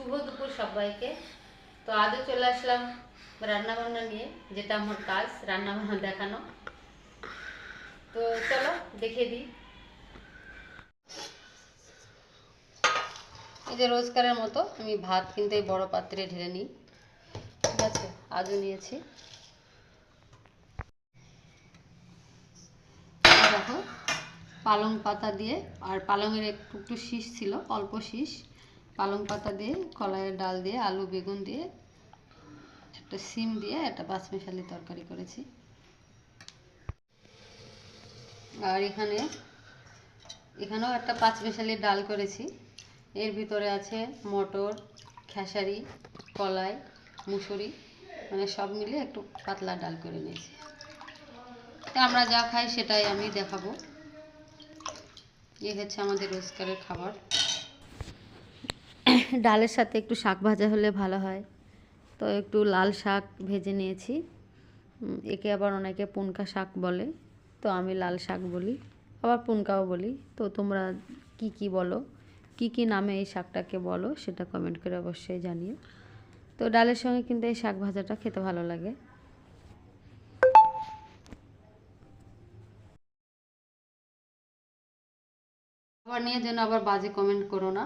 শুভ দুপুর সবাইকে। তো আজও চলে আসলাম রান্না বান্না নিয়ে, যেটা আমার কাজ রান্না বান্না দেখানো। তো চলো দেখে দিই। এই যে রোজকারের মতো আমি ভাত কিন্তু এই বড় পাত্রে ঢেলে নিই। ঠিক আছে, আজও নিয়েছি। দেখো, পালং পাতা দিয়ে, আর পালংয়ের একটু একটু শীষ ছিল, অল্প শীষ। পালং পাতা দিয়ে, কলাইয়ের ডাল দিয়ে, আলু, বেগুন দিয়ে, একটা সিম দিয়ে, একটা পাঁচমিশালি তরকারি করেছি। আর এখানে, এখানেও একটা পাঁচমিশালি ডাল করেছি। এর ভিতরে আছে মটর, খেসারি, কলাই, মুসুরি মানে সব মিলিয়ে একটু পাতলা ডাল করে নিয়েছি। তা আমরা যা খাই সেটাই আমি দেখাবো। এই হচ্ছে আমাদের রোজকারের খাবার। ডালের সাথে একটু শাক ভাজা হলে ভালো হয়। তো একটু লাল শাক ভেজে নিয়েছি। একে আবার অনেকে পুনকা শাক বলে। তো আমি লাল শাক বলি, আবার পুনকাও বলি। তো তোমরা কি কি বলো? কি কি নামে এই শাকটাকে বলো? সেটা কমেন্ট করে অবশ্যই জানিও। তো ডালের সঙ্গে কিন্তু এই শাক ভাজাটা খেতে ভালো লাগে। আবার নিয়ে যেন আবার বাজে কমেন্ট করো না।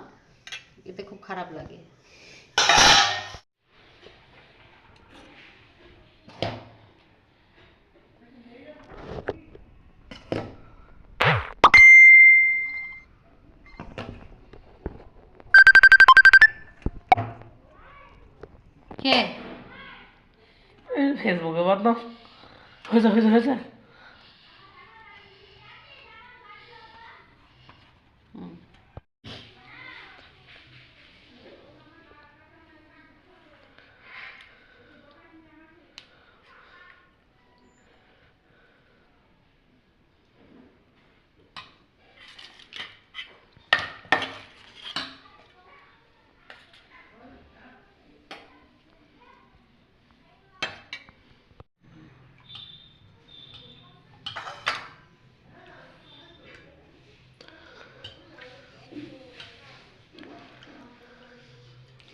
এতে খুব খারাপ লাগে কে ফেসবুকে বাদ দাও হয়েছে হয়েছে হয়েছে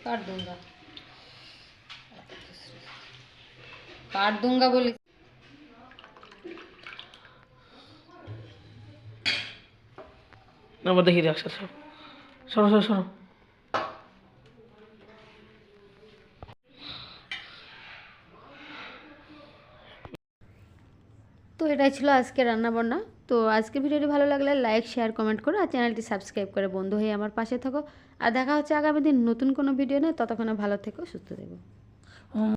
काट दूंगा काट दूंगा बोली আবার দেখি একসাথে সব সরো সরো সরো তো এটাই ছিল আজকে রান্না বান্না তো আজকে ভিডিওটি ভালো লাগলে লাইক, শেয়ার, কমেন্ট করো আর চ্যানেলটি সাবস্ক্রাইব করে বন্ধু হয়ে আমার পাশে থাকো। আর দেখা হচ্ছে আগামী দিন নতুন কোনো ভিডিও নিয়ে। ততক্ষণে ভালো থেকো, সুস্থ থেকো।